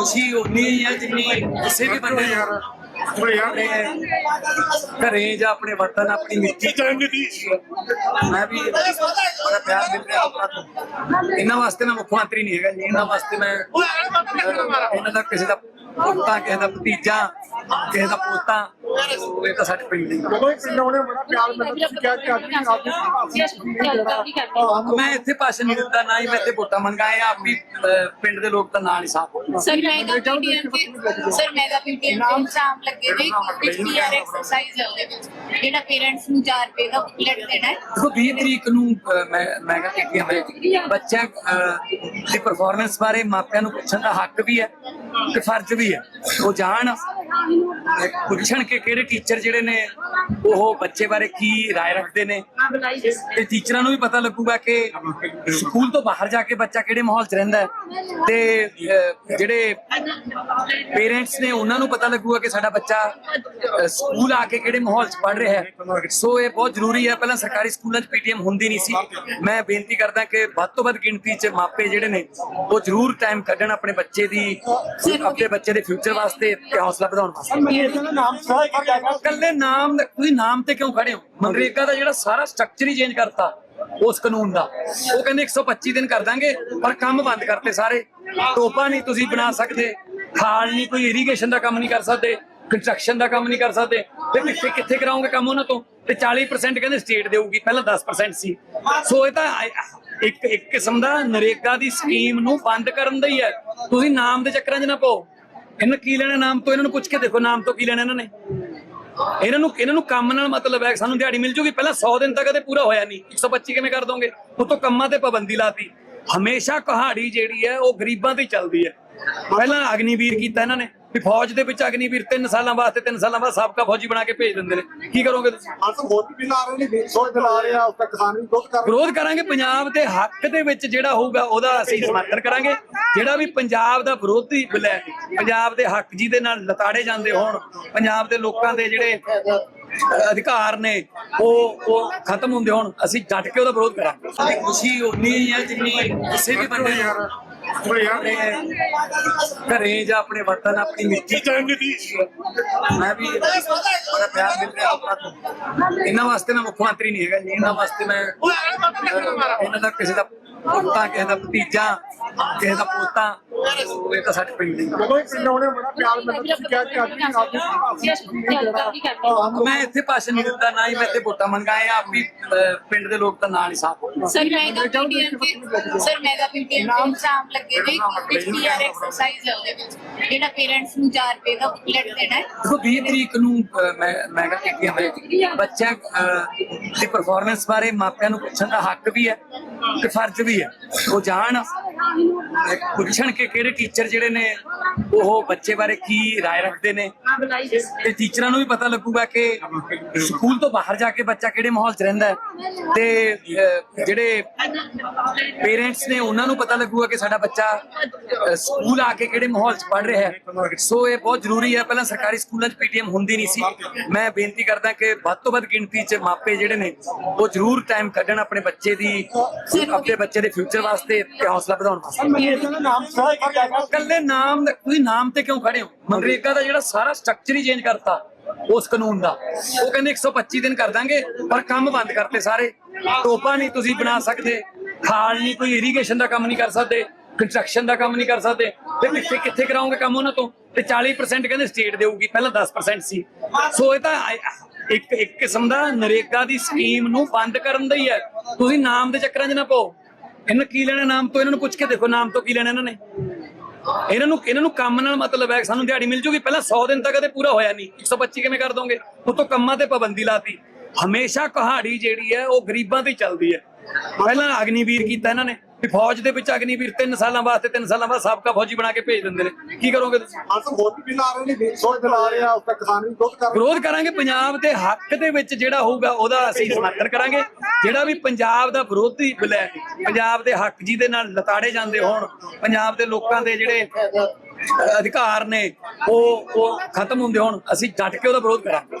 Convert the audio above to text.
ਖੁਸ਼ੀ ਉਨੀ ਹੀ ਹੈ ਜਿੰਨੀ ਕਿਸੇ ਵੀ ਬੰਦੇ ਨੂੰ ਥੋੜੇ ਯਾਰ ਆਪਣੇ ਘਰੇ ਜਾਂ ਆਪਣੇ ਵਤਨ ਆਪਣੀ ਮਿੱਟੀ ਚਾਹੀਦੀ ਦੀ ਮੈਂ ਵੀ ਬੜਾ ਪਿਆਰ ਮਿਲ ਰਿਹਾ ਲੋਕਾਂ ਤੋਂ। ਇਹਨਾਂ ਵਾਸਤੇ ਮੈਂ ਮੁੱਖ ਮੰਤਰੀ ਨਹੀਂ ਹੈਗਾ ਜੀ ਇਹਨਾਂ ਵਾਸਤੇ ਮੈਂ ਇਹਨਾਂ ਦਾ ਕਿਸੇ ਦਾ ਪੋਤਾ ਕਿਸੇ ਦਾ ਭਤੀਜਾ ਕਿਸੇ ਦਾ ਪੋਤਾ ਇਹ ਤਾਂ ਸਾਡੇ ਪਿੰਡ ਦੀ ਗੱਲ। ਜਦੋਂ ਇਹ ਪਿੰਡ ਆਉਣੇ ਬੜਾ ਪਿਆਰ ਮਿਲਦਾ। ਤੁਸੀਂ ਕਿਹਾ ਕਿ ਅੱਜ ਵੀ ਆਪ ਮੈਂ ਇੱਥੇ ਭਾਸ਼ਣ ਨਹੀਂ ਦਿੱਤਾ ਨਾ ਹੀ ਮੈਂ ਇੱਥੇ ਵੋਟਾਂ ਮੰਗਾਏ ਆਪ ਵੀ ਪਿੰਡ ਦੇ ਲੋਕ ਤਾਂ ਨਾਲ ਹੀ ਸਾਥ ਸਰ ਪੀਟੀਐਮ ਤੇ ਸਰ ਮੈਗਾ ਪੀਟੀਐਮ ਤੇ ਇਲਜ਼ਾਮ ਲੱਗੇ ਨੇ ਪੀਆਰ ਐਕਸਰਸਾਈਜ਼ ਹੈ ਉਹਦੇ ਵਿੱਚ। ਜਿਹੜਾ ਪੇਰੈਂਟਸ ਨੂੰ 4 ਰੁਪਏ ਦਾ ਬੁਕਲੈਟ ਦੇਣਾ ਹੈ। ਦੇਖੋ 20 ਤਰੀਕ ਨੂੰ ਮੈਂ ਮੈਂ ਕਿਹਾ ਕਿ ਮੈਂ ਬੱਚਾ ਦੀ ਪਰਫਾਰਮੈਂਸ ਬਾਰੇ ਮਾਪਿਆਂ ਨੂੰ ਪੁੱਛਣ ਦਾ ਹੱਕ ਵੀ ਹੈ ਤੇ ਫਰਜ਼ ਵੀ ਹੈ। ਉਹ ਜਾਣ। ਪੁੱਛਣ ਕਿ ਕਿਹੜੇ ਟੀਚਰ ਜਿਹੜੇ ਨੇ ਉਹ ਬੱਚੇ ਬਾਰੇ ਕੀ رائے ਰੱਖਦੇ ਨੇ ਤੇ ਟੀਚਰਾਂ ਨੂੰ ਵੀ ਪਤਾ ਲੱਗੂਗਾ ਕਿ ਸਕੂਲ ਤੋਂ ਬਾਹਰ ਜਾ ਕੇ ਬੱਚਾ ਕਿਹੜੇ ਮਾਹੌਲ 'ਚ ਰਹਿੰਦਾ ਹੈ ਤੇ ਅਹ, ਜਿਹੜੇ ਪੇਰੈਂਟਸ ਨੇ ਉਹਨਾਂ ਨੂੰ ਪਤਾ ਲੱਗੂਗਾ ਕਿ ਸਾਡਾ ਬੱਚਾ ਅਹ, ਸਕੂਲ ਆ ਕੇ ਕਿਹੜੇ ਮਾਹੌਲ 'ਚ ਪੜ ਰਿਹਾ ਹੈ ਸੋ ਇਹ ਬਹੁਤ ਜ਼ਰੂਰੀ ਹੈ ਪਹਿਲਾਂ ਸਰਕਾਰੀ ਸਕੂਲਾਂ 'ਚ ਪੀਟੀਐਮ ਹੁੰਦੀ ਨਹੀਂ ਸੀ ਮੈਂ ਬੇਨਤੀ ਕਰਦਾ ਕਿ ਵੱਧ ਤੋਂ ਵੱਧ ਗਿਣਤੀ 'ਚ ਮਾਪੇ ਜਿਹੜੇ ਨੇ ਉਹ ਜ਼ਰੂਰ ਟਾਈਮ ਕੱਢਣ ਆਪਣੇ ਬੱਚੇ ਦੀ ਆਪਣੇ ਬੱਚੇ ਦੇ ਫਿਊਚਰ ਵਾਸਤੇ ਤੇ ਹੌਸਲਾ ਵਧਾਉਣ ਵਾਸਤੇ। ਕੱਲੇ ਨਾਮ ਤੁਸੀਂ ਨਾਮ ਤੇ ਕਿਉਂ ਖੜੇ ਹੋ? ਮਨਰੇਗਾ ਦਾ ਜਿਹੜਾ ਸਾਰਾ ਸਟਰਕਚਰ ਹੀ ਚੇਂਜ ਕਰਤਾ ਉਸ ਕਾਨੂੰਨ ਦਾ। ਉਹ ਕਹਿੰਦੇ 125 ਦਿਨ ਕਰ ਦਾਂਗੇ ਪਰ ਕੰਮ ਬੰਦ ਕਰਤੇ ਸਾਰੇ। ਟੋਪਾ ਨਹੀਂ ਤੁਸੀਂ ਬਣਾ ਸਕਦੇ ਖਾਲ ਨਹੀਂ ਕੋਈ ਇਰੀਗੇਸ਼ਨ ਦਾ ਕੰਮ ਨਹੀਂ ਕਰ ਸਕਦੇ ਕੰਸਟਰਕਸ਼ਨ ਦਾ ਕੰਮ ਨਹੀਂ ਕਰ ਸਕਦੇ। ਤੇ ਕਿੱਥੇ ਕਿੱਥੇ ਕਰਾਉਂਗੇ ਕੰਮ ਉਹਨਾਂ ਤੋਂ? ਤੇ 40% ਕਹਿੰਦੇ ਸਟੇਟ ਦੇਊਗੀ ਪਹਿਲਾਂ 10% ਸੀ। ਸੋ ਇਹ ਤਾਂ ਇੱਕ ਇੱਕ ਕਿਸਮ ਦਾ ਨਰੇਗਾ ਦੀ ਸਕੀਮ ਨੂੰ ਬੰਦ ਕਰਨ ਦਾ ਹੀ ਹੈ। ਤੁਸੀਂ ਨਾਮ ਦੇ ਚੱਕਰਾਂ 'ਚ ਨਾ ਪਾਓ। ਇਹਨਾਂ ਕੀ ਲੈਣਾ ਨਾਮ ਤੋਂ? ਇਹਨਾਂ ਨੂੰ ਪੁੱਛ ਕੇ ਦੇਖੋ ਨਾਮ ਤੋਂ ਕੀ ਲੈਣਾ ਇਹਨਾਂ ਨੇ। ਇਹਨਾਂ ਨੂੰ ਇਹਨਾਂ ਨੂੰ ਕੰਮ ਨਾਲ ਮਤਲਬ ਹੈ ਸਾਨੂੰ ਦਿਹਾੜੀ ਮਿਲ ਜੂਗੀ। ਪਹਿਲਾਂ 100 ਦਿਨ ਤੱਕ ਕਦੇ ਪੂਰਾ ਹੋਇਆ ਨਹੀਂ। 125 ਕਿਵੇਂ ਕਰ ਦੋਗੇ? ਉਤੋਂ ਕੰਮਾਂ ਤੇ ਪਾਬੰਦੀ ਲਾਤੀ। ਹਮੇਸ਼ਾ ਕਹਾੜੀ ਜਿਹੜੀ ਹੈ, ਉਹ ਗਰੀਬਾਂ ਤੇ ਚੱਲਦੀ ਹੈ। ਪਹਿਲਾਂ ਅਗਨੀਵੀਰ ਕੀਤਾ ਇਹਨਾਂ ਨੇ। ਵੀ ਫੌਜ ਦੇ ਵਿੱਚ ਅਗਨੀਵੀਰ 3 ਸਾਲਾਂ ਵਾਸਤੇ 3 ਸਾਲਾਂ ਬਾਅਦ ਸਾਬਕਾ ਫੌਜੀ ਬਣਾ ਕੇ ਭੇਜ ਦਿੰਦੇ ਨੇ। ਕੀ ਕਰੋਗੇ ਤੁਸੀਂ? ਅੱਜ ਹੋਰ ਵੀ ਬਿਲ ਆ ਰਹੇ ਨੇ ਸੋਚ ਦਿਲਾ ਰਹੇ ਆ ਉਸ ਦਾ ਕਿਸਾਨ ਵੀ ਦੁੱਧ ਕਰ ਰਹੇ ਵਿਰੋਧ ਕਰਾਂਗੇ ਪੰਜਾਬ ਦੇ ਹੱਕ ਦੇ ਵਿੱਚ ਜਿਹੜਾ ਹੋਊਗਾ ਉਹਦਾ ਅਸੀਂ ਸਮਰਥਨ ਕਰਾਂਗੇ। ਜਿਹੜਾ ਵੀ ਪੰਜਾਬ ਦਾ ਵਿਰੋਧੀ ਬਿੱਲ ਹੈ ਪੰਜਾਬ ਦੇ ਹੱਕ ਜਿਹਦੇ ਨਾਲ ਲਤਾੜੇ ਜਾਂਦੇ ਹੋਣ ਪੰਜਾਬ ਦੇ ਲੋਕਾਂ ਦੇ ਜਿਹੜੇ ਅਧਿਕਾਰ ਨੇ ਉਹ ਉਹ ਖਤਮ ਹੁੰਦੇ ਹੋਣ ਅਸੀਂ ਡਟ ਕੇ ਉਹਦਾ ਵਿਰੋਧ ਕਰਾਂਗੇ। ਸਾਡੀ ਖੁਸ਼ੀ ਉਨੀ ਹੀ ਜਿੰਨੀ ਕਿਸੇ ਵੀ ਬੰਦੇ ਨੂੰ ਆਪਣੇ ਘਰੇ ਜਾਂ ਆਪਣੇ ਵਤਨ ਆਪਣੀ ਮਿੱਟੀ ਚਾਹੀਦੀ ਦੀ ਮੈਂ ਵੀ ਬੜਾ ਪਿਆਰ ਮਿਲ ਰਿਹਾ ਲੋਕਾਂ ਤੋਂ। ਇਹਨਾਂ ਵਾਸਤੇ ਮੈਂ ਮੁੱਖ ਮੰਤਰੀ ਨਹੀਂ ਹੈਗਾ ਜੀ। ਇਹਨਾਂ ਵਾਸਤੇ ਮੈਂ ਇਹਨਾਂ ਦਾ ਕਿਸੇ ਦਾ ਪੋਤਾ ਕਿਸੇ ਦਾ ਭਤੀਜਾ ਕਿਸੇ ਦਾ ਪੋਤਾ ਉਹ ਇਹ ਤਾਂ ਪਿੰਡ ਦੀ। ਗੱਲ। ਜਦੋਂ ਇਹ ਪਿੰਡ ਆਉਣੇ ਬੜਾ ਪਿਆਰ ਮਿਲਦਾ ਤੁਸੀਂ ਕਿਹਾ ਕਿ ਅੱਜ ਵੀ ਮੈਂ ਇੱਥੇ ਭਾਸ਼ਣ ਨਹੀਂ ਦਿੱਤਾ ਨਾ ਹੀ ਮੈਂ ਇੱਥੇ ਵੋਟਾਂ ਮੰਗਾਏ ਆਪ ਵੀ ਅਹ, ਪਿੰਡ ਦੇ ਲੋਕ ਤਾਂ ਨਾਲ ਹੀ ਸਾਥ ਸਰ ਮੈਗਾ ਪੀਟੀਐਮ ਤੇ ਸਰ ਮੈਗਾ ਪੀਟੀਐਮ ਤੇ ਇਲਜ਼ਾਮ ਲੱਗੇ ਨੇ ਕਿ ਪੀਆਰ ਐਕਸਰਸਾਈਜ਼ ਹੈ। ਉਹਦੇ ਵਿੱਚ। ਜਿਹੜਾ ਪੇਰੈਂਟਸ ਨੂੰ 4 ਰੁਪਏ ਦਾ ਬੁਕਲੈਟ ਦੇਣਾ ਹੈ। ਦੇਖੋ 20 ਤਰੀਕ ਨੂੰ ਅਹ, ਮੈਂ ਮੈਂ ਕਿਹਾ ਕਿ ਮੈਂ ਬੱਚਾ ਅਹ, ਦੀ ਪਰਫਾਰਮੈਂਸ ਬਾਰੇ ਮਾਪਿਆਂ ਨੂੰ ਪੁੱਛਣ ਦਾ ਹੱਕ ਵੀ ਹੈ। ਤੇ ਫਰਜ਼ ਵੀ ਹੈ ਉਹ ਜਾਣ ਅਹ, ਪੁੱਛਣ ਕਿ ਕਿਹੜੇ ਟੀਚਰ ਜਿਹੜੇ ਨੇ ਉਹ ਬੱਚੇ ਬਾਰੇ ਕੀ رائے ਰੱਖਦੇ ਨੇ ਤੇ ਟੀਚਰਾਂ ਨੂੰ ਵੀ ਪਤਾ ਲੱਗੂਗਾ ਕਿ ਸਕੂਲ ਤੋਂ ਬਾਹਰ ਜਾ ਕੇ ਬੱਚਾ ਕਿਹੜੇ ਮਾਹੌਲ 'ਚ ਰਹਿੰਦਾ ਹੈ ਤੇ ਅਹ, ਜਿਹੜੇ ਪੇਰੈਂਟਸ ਨੇ ਉਹਨਾਂ ਨੂੰ ਪਤਾ ਲੱਗੂਗਾ ਕਿ ਸਾਡਾ ਬੱਚਾ ਅਹ, ਸਕੂਲ ਆ ਕੇ ਕਿਹੜੇ ਮਾਹੌਲ 'ਚ ਪੜ ਰਿਹਾ ਹੈ ਸੋ ਇਹ ਬਹੁਤ ਜ਼ਰੂਰੀ ਹੈ ਪਹਿਲਾਂ ਸਰਕਾਰੀ ਸਕੂਲਾਂ 'ਚ ਪੀਟੀਐਮ ਹੁੰਦੀ ਨਹੀਂ ਸੀ ਮੈਂ ਬੇਨਤੀ ਕਰਦਾ ਕਿ ਵੱਧ ਤੋਂ ਵੱਧ ਗਿਣਤੀ 'ਚ ਮਾਪੇ ਜਿਹੜੇ ਨੇ ਉਹ ਜ਼ਰੂਰ ਟਾਈਮ ਕੱਢਣ ਆਪਣੇ ਬੱਚੇ ਦੀ ਆਪਣੇ ਬੱਚੇ ਦੇ ਫਿਊਚਰ ਵਾਸਤੇ ਤੇ ਹੌਸਲਾ ਵਧਾਉਣ ਵਾਸਤੇ। ਨਾਮ ਕੱਲੇ ਨਾਮ ਤੁਸੀਂ ਨਾਮ ਤੇ ਕਿਉਂ ਖੜੇ ਹੋ? ਮਨਰੇਗਾ ਦਾ ਜਿਹੜਾ ਸਾਰਾ ਸਟਰਕਚਰ ਹੀ ਚੇਂਜ ਕਰਤਾ ਉਸ ਕਾਨੂੰਨ ਦਾ। ਉਹ ਕਹਿੰਦੇ 125 ਦਿਨ ਕਰ ਦਾਂਗੇ ਪਰ ਕੰਮ ਬੰਦ ਕਰਤੇ ਸਾਰੇ। ਟੋਪਾ ਨਹੀਂ ਤੁਸੀਂ ਬਣਾ ਸਕਦੇ ਖਾਲ ਨਹੀਂ ਕੋਈ ਇਰੀਗੇਸ਼ਨ ਦਾ ਕੰਮ ਨਹੀਂ ਕਰ ਸਕਦੇ ਕੰਸਟਰਕਸ਼ਨ ਦਾ ਕੰਮ ਨਹੀਂ ਕਰ ਸਕਦੇ। ਤੇ ਕਿੱਥੇ ਕਿੱਥੇ ਕਰਾਉਂਗੇ ਕੰਮ ਉਹਨਾਂ ਤੋਂ? ਤੇ 40% ਕਹਿੰਦੇ ਸਟੇਟ ਦੇਊਗੀ ਪਹਿਲਾਂ 10% ਸੀ। ਸੋ ਇਹ ਤਾਂ ਇੱਕ ਇੱਕ ਕਿਸਮ ਦਾ ਨਰੇਗਾ ਦੀ ਸਕੀਮ ਨੂੰ ਬੰਦ ਕਰਨ ਦਾ ਹੀ ਹੈ। ਤੁਸੀਂ ਨਾਮ ਦੇ ਚੱਕਰਾਂ 'ਚ ਨਾ ਪਾਓ। ਇਹਨਾਂ ਕੀ ਲੈਣਾ ਨਾਮ ਤੋਂ? ਇਹਨਾਂ ਨੂੰ ਪੁੱਛ ਕੇ ਦੇਖੋ ਨਾਮ ਤੋਂ ਕੀ ਲੈਣਾ ਇਹਨਾਂ ਨੇ। ਇਹਨਾਂ ਨੂੰ ਇਹਨਾਂ ਨੂੰ ਕੰਮ ਨਾਲ ਮਤਲਬ ਹੈ ਸਾਨੂੰ ਦਿਹਾੜੀ ਮਿਲ ਜੂਗੀ। ਪਹਿਲਾਂ 100 ਦਿਨ ਤੱਕ ਕਦੇ ਪੂਰਾ ਹੋਇਆ ਨਹੀਂ। 125 ਕਿਵੇਂ ਕਰ ਦੋਗੇ? ਉਤੋਂ ਕੰਮਾਂ ਤੇ ਪਾਬੰਦੀ ਲਾਤੀ। ਹਮੇਸ਼ਾ ਕਹਾੜੀ ਜਿਹੜੀ ਹੈ, ਉਹ ਗਰੀਬਾਂ ਤੇ ਚੱਲਦੀ ਹੈ। ਪਹਿਲਾਂ ਅਗਨੀਵੀਰ ਕੀਤਾ ਇਹਨਾਂ ਨੇ। ਵੀ ਫੌਜ ਦੇ ਵਿੱਚ ਅਗਨੀਵੀਰ 3 ਸਾਲਾਂ ਵਾਸਤੇ 3 ਸਾਲਾਂ ਬਾਅਦ ਸਾਬਕਾ ਫੌਜੀ ਬਣਾ ਕੇ ਭੇਜ ਦਿੰਦੇ ਨੇ। ਕੀ ਕਰੋਗੇ ਤੁਸੀਂ? ਅੱਜ ਹੋਰ ਵੀ ਆ ਰਹੇ ਨੇ ਸੋਚ ਦਿਲਾ ਰਹੇ ਆ ਉਸ ਦਾ ਕਿਸਾਨ ਵੀ ਦੁੱਧ ਕਰ ਵਿਰੋਧ ਕਰਾਂਗੇ ਪੰਜਾਬ ਦੇ ਹੱਕ ਦੇ ਵਿੱਚ ਜਿਹੜਾ ਹੋਊਗਾ ਉਹਦਾ ਅਸੀਂ ਸਮਰਥਨ ਕਰਾਂਗੇ। ਜਿਹੜਾ ਵੀ ਪੰਜਾਬ ਦਾ ਵਿਰੋਧੀ ਬਿੱਲ ਹੈ ਪੰਜਾਬ ਦੇ ਹੱਕ ਜਿਹਦੇ ਨਾਲ ਲਤਾੜੇ ਜਾਂਦੇ ਹੋਣ ਪੰਜਾਬ ਦੇ ਲੋਕਾਂ ਦੇ ਜਿਹੜੇ ਅਧਿਕਾਰ ਨੇ ਉਹ ਉਹ ਖਤਮ ਹੁੰਦੇ ਹੋਣ ਅਸੀਂ ਡਟ ਕੇ ਉਹਦਾ ਵਿਰੋਧ ਕਰਾਂਗੇ।